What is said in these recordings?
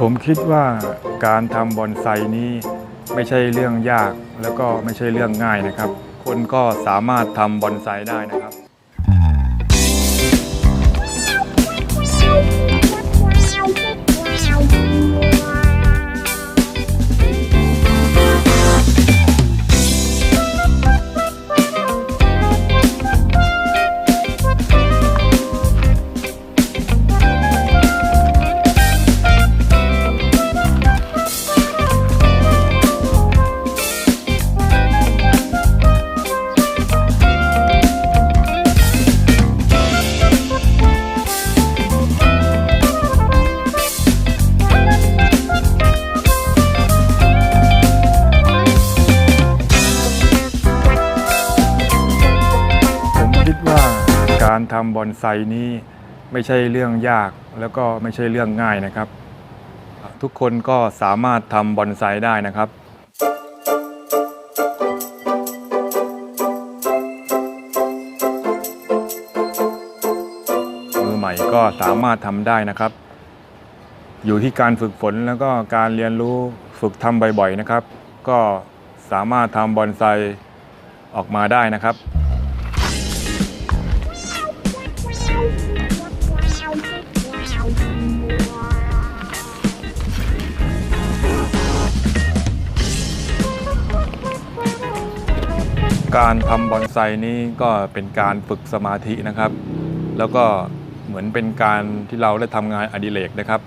ผมคิดว่าการทำบอนไซนี้ไม่ใช่เรื่องยากแล้วก็ไม่ใช่เรื่องง่ายนะครับ คนก็สามารถทำบอนไซได้นะครับ การทำบอนไซนี้ไม่ใช่เรื่องยากแล้วก็ไม่ใช่เรื่องง่ายนะครับ ทุกคนก็สามารถทำบอนไซได้นะครับมือใหม่ก็สามารถทำได้นะครับ อยู่ที่การฝึกฝนแล้วก็การเรียนรู้ฝึกทำบ่อยๆนะครับ ก็สามารถทำบอนไซออกมาได้นะครับ การทำบอนไซนี้ก็เป็นการฝึกสมาธินะครับ แล้วก็เหมือนเป็นการที่เราได้ทำงานอดิเรกนะครับ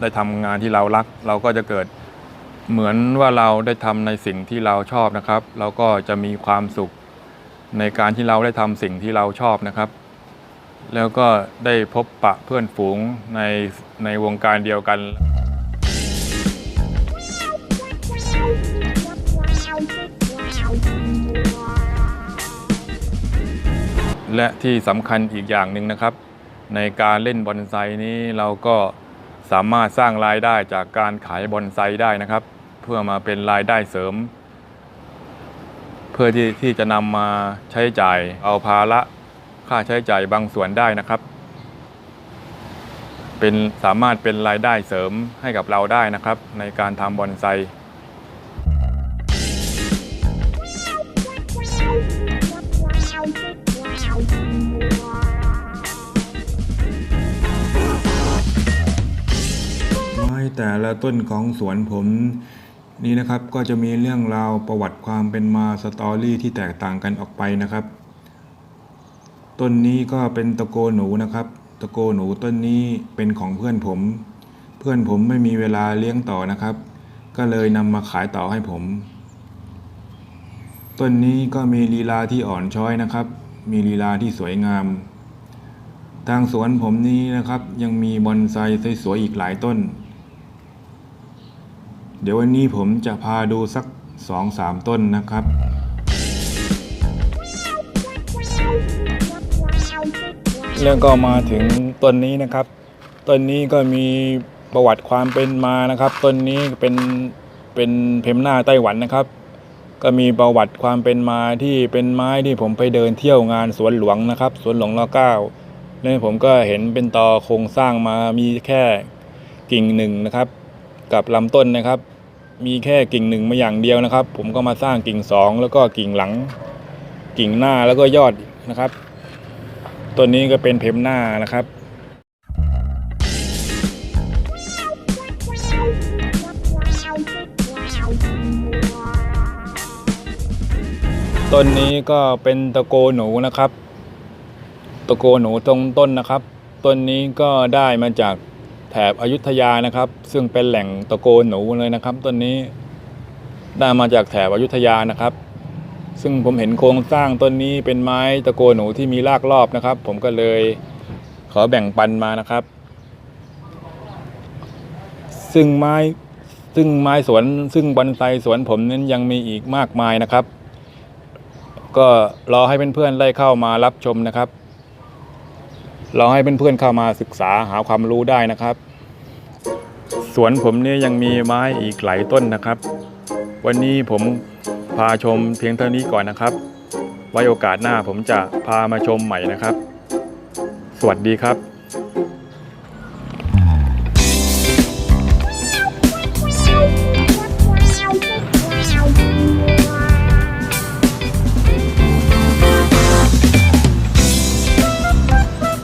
ได้ทำงานที่เรารัก เราก็จะเกิดเหมือนว่าเราได้ทำในสิ่งที่เราชอบนะครับ เราก็จะมีความสุขในการที่เราได้ทำสิ่งที่เราชอบนะครับ แล้วก็ได้พบปะเพื่อนฝูงในในวงการเดียวกัน และที่สำคัญอีกอย่างหนึ่งนะครับ ในการเล่นบอนไซนี้เราก็สามารถสร้างรายได้จากการขายบอนไซได้นะครับ เพื่อมาเป็นรายได้เสริม เพื่อที่ที่จะนำมาใช้จ่ายเอาภาระค่าใช้จ่ายบางส่วนได้นะครับ เป็นสามารถเป็นรายได้เสริมให้กับเราได้นะครับ ในการทำบอนไซ แต่ละต้นของสวนผมนี่นะครับก็จะมีเรื่องราวประวัติความเป็นมาสตอรี่ที่แตกต่างกันออกไปนะครับ ต้นนี้ก็เป็นตะโกหนูนะครับ ตะโกหนูต้นนี้เป็นของเพื่อนผม เพื่อนผมไม่มีเวลาเลี้ยงต่อนะครับ ก็เลยนำมาขายต่อให้ผม ต้นนี้ก็มีลีลาที่อ่อนช้อยนะครับ มีลีลาที่สวยงาม ทางสวนผมนี้นะครับ ยังมีบอนไซสวยๆอีกหลายต้น เดี๋ยววันนี้ผมจะพาดูสักสองสามต้นนะครับเรื่องก็มาถึงต้นนี้นะครับ ต้นนี้ก็มีประวัติความเป็นมานะครับ ต้นนี้เป็นเป็นเพมหน้าไต้หวันนะครับ ก็มีประวัติความเป็นมาที่เป็นไม้ที่ผมไปเดินเที่ยวงานสวนหลวงนะครับ สวนหลวงรอเก้าแล้วผมก็เห็นเป็นตอโครงสร้างมามีแค่กิ่งหนึ่งนะครับ กับลำต้นนะครับ มีแค่กิ่งหนึ่งมาอย่างเดียวนะครับ ผมก็มาสร้างกิ่งสองแล้วก็กิ่งหลัง กิ่งหน้าแล้วก็ยอดนะครับต้นนี้ก็เป็นเพมหน้านะครับต้นนี้ก็เป็นตะโกหนูนะครับ ตะโกหนูตรงต้นนะครับ ต้นนี้ก็ได้มาจาก แถบอยุธยานะครับ ซึ่งเป็นแหล่งตะโกนหนูเลยนะครับต้นนี้ได้มาจากแถบอยุธยานะครับ ซึ่งผมเห็นโครงสร้างต้นนี้เป็นไม้ตะโกนหนูที่มีรากรอบนะครับ ผมก็เลยขอแบ่งปันมานะครับ ซึ่งไม้ซึ่งไม้สวนซึ่งบอนไซสวนผมนั้นยังมีอีกมากมายนะครับ ก็รอให้เพื่อนๆได้เข้ามารับชมนะครับ เราให้เพื่อนๆเข้ามาศึกษาหาความรู้ได้นะครับ สวนผมเนี่ยยังมีไม้อีกหลายต้นนะครับ วันนี้ผมพาชมเพียงเท่านี้ก่อนนะครับ ไว้โอกาสหน้าผมจะพามาชมใหม่นะครับ สวัสดีครับ